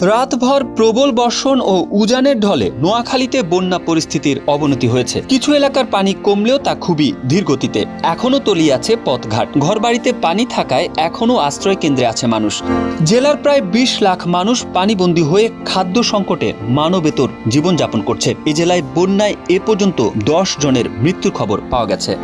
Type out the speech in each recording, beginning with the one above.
রাতভর প্রবল বর্ষণ ও উজানের ঢলে নোয়াখালীতে বন্যা পরিস্থিতির অবনতি হয়েছে। কিছু এলাকার পানি কমলেও তা খুবই ধীর গতিতে এখনও তলিয়ে আছে পথঘাট। ঘরবাড়িতে পানি থাকায় এখনও আশ্রয় কেন্দ্রে আছে মানুষ। জেলার প্রায় বিশ লাখ মানুষ পানিবন্দী হয়ে খাদ্য সংকটে মানবেতর জীবনযাপন করছে। এ জেলায় বন্যায় এ পর্যন্ত দশ জনের মৃত্যুর খবর পাওয়া গেছে।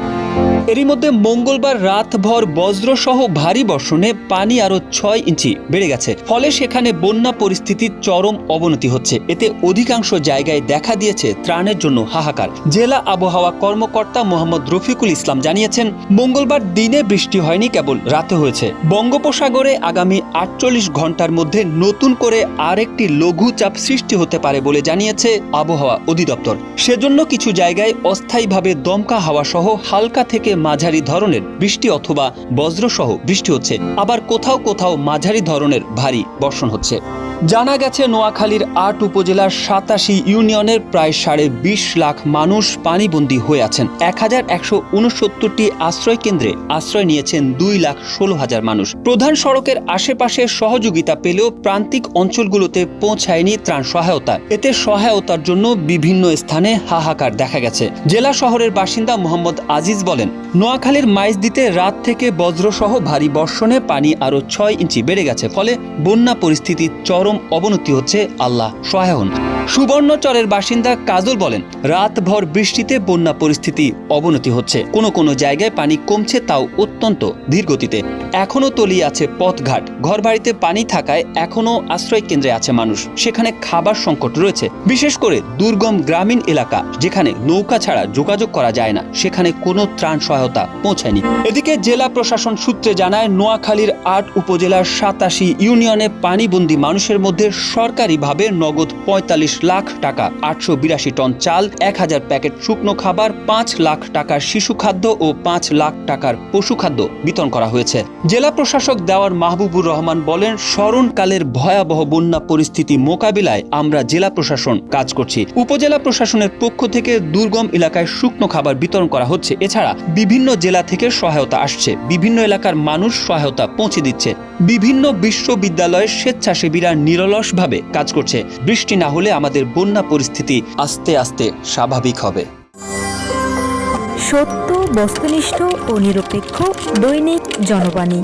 এরই মধ্যে মঙ্গলবার রাতভর বজ্রসহ ভারী বর্ষণে পানি আরও ছয় ইঞ্চি বেড়ে গেছে। ফলে সেখানে বন্যা পরিস্থিতির চরম অবনতি হচ্ছে। এতে অধিকাংশ জায়গায় দেখা দিয়েছে ত্রাণের জন্য হাহাকার। জেলা আবহাওয়া কর্মকর্তা মোহাম্মদ রফিকুল ইসলাম জানিয়েছেন, মঙ্গলবার দিনে বৃষ্টি হয়নি, কেবল রাতে হয়েছে। বঙ্গোপসাগরে আগামী আটচল্লিশ ঘণ্টার মধ্যে নতুন করে আরেকটি লঘু চাপ সৃষ্টি হতে পারে বলে জানিয়েছে আবহাওয়া অধিদপ্তর। সেজন্য কিছু জায়গায় অস্থায়ীভাবে দমকা হাওয়া সহ হালকা থেকে মাঝারি ধরনের বৃষ্টি অথবা বজ্রসহ বৃষ্টি হচ্ছে। আবার কোথাও কোথাও মাঝারি ধরনের ভারী বর্ষণ হচ্ছে। জানা গেছে, নোয়াখালীর আট উপজেলার সাতাশি ইউনিয়নের প্রায় সাড়ে বিশ লাখ মানুষ পানিবন্দী হয়ে আছেন। এক হাজার একশো উনসত্তরটি আশ্রয় কেন্দ্রে আশ্রয় নিয়েছেন দুই লাখ ষোলো হাজার মানুষ। প্রধান সড়কের আশেপাশে সহযোগিতা পেলেও প্রান্তিক অঞ্চলগুলোতে পৌঁছায়নি ত্রাণ সহায়তা। এতে সহায়তার জন্য বিভিন্ন স্থানে হাহাকার দেখা গেছে। জেলা শহরের বাসিন্দা মোহাম্মদ আজিজ বলেন, নোয়াখালীর মাইজদিতে রাত থেকে বজ্রসহ ভারী বর্ষণে পানি আরও ছয় ইঞ্চি বেড়ে গেছে, ফলে বন্যা পরিস্থিতির চরম অবনতি হচ্ছে আল্লাহ সহায় হন। সুবর্ণচরের বাসিন্দা কাজল বলেন, রাতভর বৃষ্টিতে বন্যা পরিস্থিতি অবনতি হচ্ছে। কোনো কোনো জায়গায় পানি কমছে, তাও অত্যন্ত ধীর গতিতে এখনও তলিয়ে আছে পথঘাট। ঘরবাড়িতে পানি থাকায় এখনও আশ্রয় কেন্দ্রে আছে মানুষ। সেখানে খাবার সংকট রয়েছে। বিশেষ করে দুর্গম গ্রামীণ এলাকা, যেখানে নৌকা ছাড়া যোগাযোগ করা যায় না, সেখানে কোনো ত্রাণ সহায়তা পৌঁছায়নি। এদিকে জেলা প্রশাসন সূত্রে জানায়, নোয়াখালীর আট উপজেলার সাতাশি ইউনিয়নে পানিবন্দী মানুষের মধ্যে সরকারিভাবে নগদ পঁয়তাল্লিশ লাখ টাকা, আটশো বিরাশি টন চাল, এক হাজার প্যাকেট শুকনো খাবার, পাঁচ লাখ টাকার শিশু খাদ্য ও পাঁচ লাখ টাকার পশু খাদ্য বিতরণ করা হয়েছে। জেলা প্রশাসক দেওয়ার মাহবুবুর রহমান বলেন, স্মরণকালের ভয়াবহ বন্যা পরিস্থিতি মোকাবিলায় আমরা জেলা প্রশাসন কাজ করছি। উপজেলা প্রশাসনের পক্ষ থেকে দুর্গম এলাকায় শুকনো খাবার বিতরণ করা হচ্ছে। এছাড়া বিভিন্ন জেলা থেকে সহায়তা আসছে। বিভিন্ন এলাকার মানুষ সহায়তা পৌঁছে দিচ্ছে। বিভিন্ন বিশ্ববিদ্যালয়ের স্বেচ্ছাসেবীরা নিরলসভাবে কাজ করছে। বৃষ্টি না হলে আমাদের বন্যা পরিস্থিতি আস্তে আস্তে স্বাভাবিক হবে। সত্য বস্তুনিষ্ঠ ও নিরপেক্ষ দৈনিক জনবাণী।